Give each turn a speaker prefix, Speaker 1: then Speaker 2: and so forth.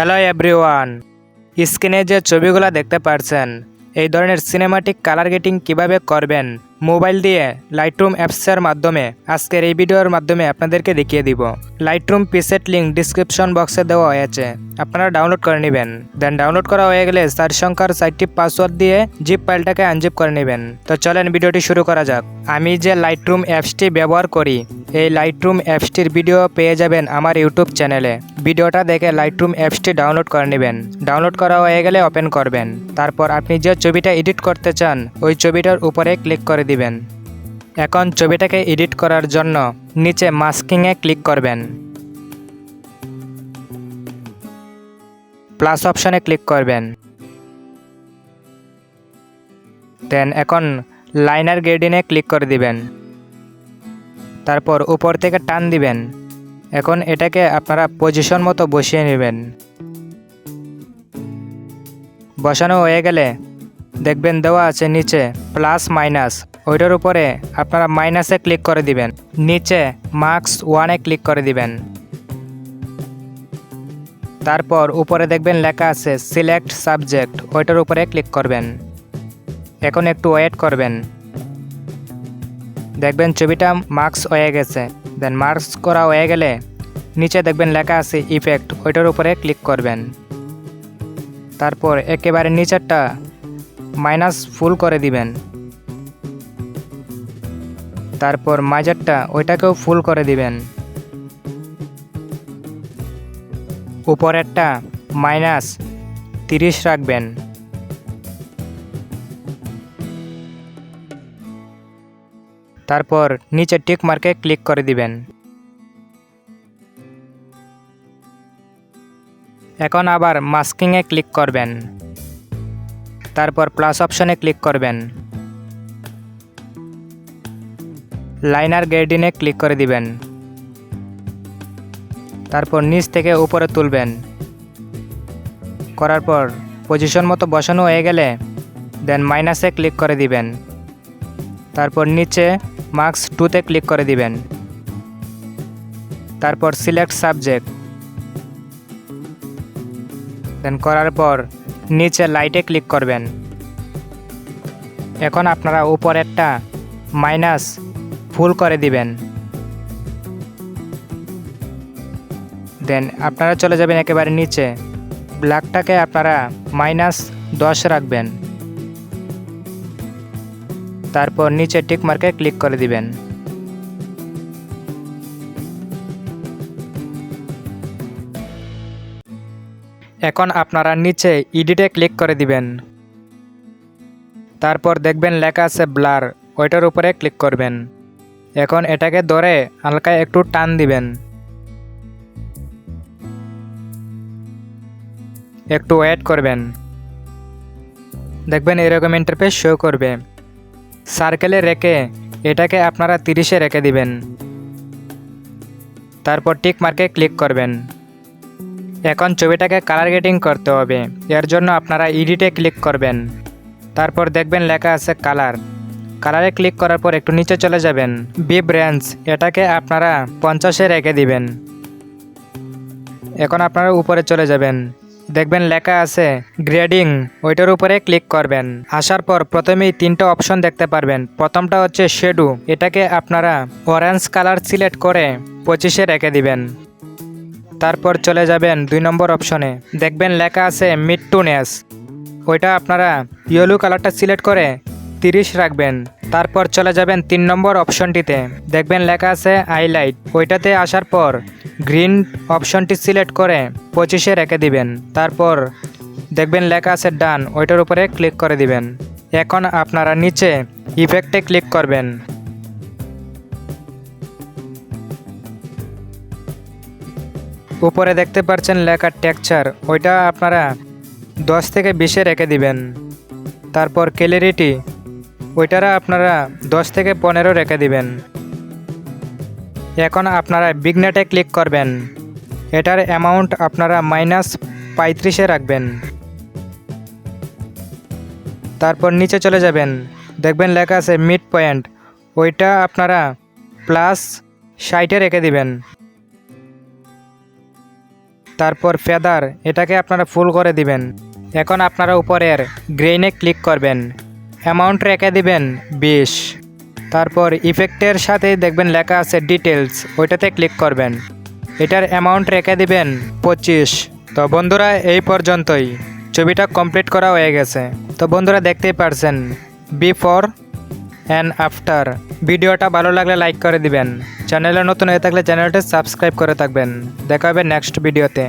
Speaker 1: Hello everyone স্ক্রিনে যে ছবিগুলো দেখতে পারছেন এই ধরনের সিনেমাটিক কালার গেটিং কীভাবে করবেন? মোবাইল দিয়ে লাইটরুম অ্যাপসের মাধ্যমে আজকের এই ভিডিওর মাধ্যমে আপনাদেরকে দেখিয়ে দিব। লাইটরুম পিসেট লিঙ্ক ডিসক্রিপশন বক্সে দেওয়া হয়েছে। আপনারা ডাউনলোড করে নেবেন। দেন ডাউনলোড করা হয়ে গেলে চার সংখ্যার সাইটটি পাসওয়ার্ড দিয়ে জিপ ফাইলটাকে আনজিপ করে নেবেন। তো চলেন ভিডিওটি শুরু করা যাক। আমি যে লাইটরুম অ্যাপসটি ব্যবহার করি, এই লাইটরুম অ্যাপসটির ভিডিও পেয়ে যাবেন আমার ইউটিউব চ্যানেলে ভিডিওটা দেখে লাইটরুম অ্যাপসটি ডাউনলোড করে নেবেন। ডাউনলোড করা হয়ে গেলে ওপেন করবেন। তারপর আপনি যে ছবিটা এডিট করতে চান, ওই ছবিটার উপরে ক্লিক করে দিবেন। এখন ছবিটাকে এডিট করার জন্য নিচে মাস্কিংয়ে ক্লিক করবেন। প্লাস অপশনে ক্লিক করবেন। দেন এখন লাইনার গ্রেডিনে ক্লিক করে দিবেন। তারপর উপর থেকে টান দিবেন। এখন এটাকে আপনারা পজিশন মতো বসিয়ে নেবেন। বসানো হয়ে গেলে দেখবেন দেওয়া আছে নিচে প্লাস মাইনাস। ওইটার উপরে আপনারা মাইনাসে ক্লিক করে দিবেন। নিচে মার্কস ওয়ানে ক্লিক করে দিবেন। তারপর উপরে দেখবেন লেখা আছে সিলেক্ট সাবজেক্ট ওইটার উপরে ক্লিক করবেন। এখন একটু ওয়েট করবেন। দেখবেন ছবিটা মার্কস হয়ে গেছে। দেন মার্কস করা হয়ে গেলে নিচে দেখবেন লেখা আছে ইফেক্ট ওইটার উপরে ক্লিক করবেন। তারপর একেবারে নিচেরটা মাইনাস ফুল করে দিবেন। তারপর মাজারটা ওইটাকেও ফুল করে দিবেন। উপরেরটা মাইনাস তিরিশ রাখবেন। তারপর নিচে টিক মার্কে ক্লিক করে দিবেন। এখন আবার মাস্কিংয়ে ক্লিক করবেন। তারপর প্লাস অপশনে ক্লিক করবেন। লাইনার গ্রেডিনে ক্লিক করে দিবেন। তারপর নিচ থেকে উপরে তুলবেন। করার পর পজিশন মতো বসানো হয়ে গেলে দেন মাইনাসে ক্লিক করে দিবেন। তারপর নিচে মার্কস টুতে ক্লিক করে দিবেন। তারপর সিলেক্ট সাবজেক্ট। দেন করার পর নিচে লাইটে ক্লিক করবেন। এখন আপনারা উপরেরটা মাইনাস ফুল করে দিবেন। দেন আপনারা চলে যাবেন একেবারে নিচে। ব্ল্যাকটাকে আপনারা মাইনাস দশ রাখবেন। তারপর নিচে টিক মার্কে ক্লিক করে দিবেন। এখন আপনারা নিচে ইডিটে ক্লিক করে দিবেন। তারপর দেখবেন লেখা আছে ব্লার, ওইটার উপরে ক্লিক করবেন। এখন এটাকে ধরে হালকা একটু টান দিবেন। একটু ওয়েট করবেন। দেখবেন এরকম ইন্টারফেস শো করবে। সার্কেলে রেখে এটাকে আপনারা তিরিশে রেখে দিবেন। তারপর টিক মার্কে ক্লিক করবেন। এখন ছবিটাকে কালার গেটিং করতে হবে। এর জন্য আপনারা ইডিটে ক্লিক করবেন। তারপর দেখবেন লেখা আছে কালার কালারে ক্লিক করার পর একটু নিচে চলে যাবেন। বিব রেঞ্জ এটাকে আপনারা পঞ্চাশে রেখে দিবেন। এখন আপনারা উপরে চলে যাবেন। দেখবেন লেখা আছে গ্রেডিং, ওইটার উপরে ক্লিক করবেন। আসার পর প্রথমেই তিনটা অপশন দেখতে পারবেন। প্রথমটা হচ্ছে শেডু এটাকে আপনারা অরেঞ্জ কালার সিলেক্ট করে পঁচিশে রেখে দিবেন। তারপর চলে যাবেন দুই নম্বর অপশনে। দেখবেন লেখা আছে মিড টুনেস ওইটা আপনারা ইয়েলো কালারটা সিলেক্ট করে তিরিশ রাখবেন। তারপর চলে যাবেন তিন নম্বর অপশনটিতে। দেখবেন লেখা আছে হাইলাইট। ওইটাতে আসার পর গ্রিন অপশনটি সিলেক্ট করে পঁচিশে রেখে দিবেন। তারপর দেখবেন লেখা আছে ডান। ওইটার উপরে ক্লিক করে দিবেন। এখন আপনারা নিচে ইফেক্টে ক্লিক করবেন। উপরে দেখতে পাচ্ছেন লেখা টেক্সচার। ওইটা আপনারা দশ থেকে বিশে রেখে দিবেন। তারপর ক্যালারিটি। ওইটারা আপনারা দশ থেকে পনেরো রেখে দিবেন। এখন আপনারা বিগনেটে ক্লিক করবেন। এটার অ্যামাউন্ট আপনারা মাইনাস পঁয়ত্রিশে রাখবেন। তারপর নিচে চলে যাবেন। দেখবেন লেখা আছে মিড পয়েন্ট ওইটা আপনারা প্লাস ষাটে রেখে দিবেন। তারপর ফেদার এটাকে আপনারা ফুল করে দিবেন। এখন আপনারা উপরের গ্রেইনে ক্লিক করবেন। অ্যামাউন্ট রেখে দিবেন, বিশ। তারপর ইফেক্টের সাথে দেখবেন লেখা আছে ডিটেলস ওইটাতে ক্লিক করবেন। এটার অ্যামাউন্ট রেখে দিবেন, পঁচিশ। তো বন্ধুরা, এই পর্যন্তই। ছবিটা কমপ্লিট করা হয়ে গেছে। তো বন্ধুরা, দেখতেই পারছেন বিফোর অ্যান্ড আফটার ভিডিওটা ভালো লাগলে লাইক করে দিবেন। চ্যানেলে নতুন হয়ে থাকলে চ্যানেলটা সাবস্ক্রাইব করে থাকবেন। দেখা হবে নেক্সট ভিডিওতে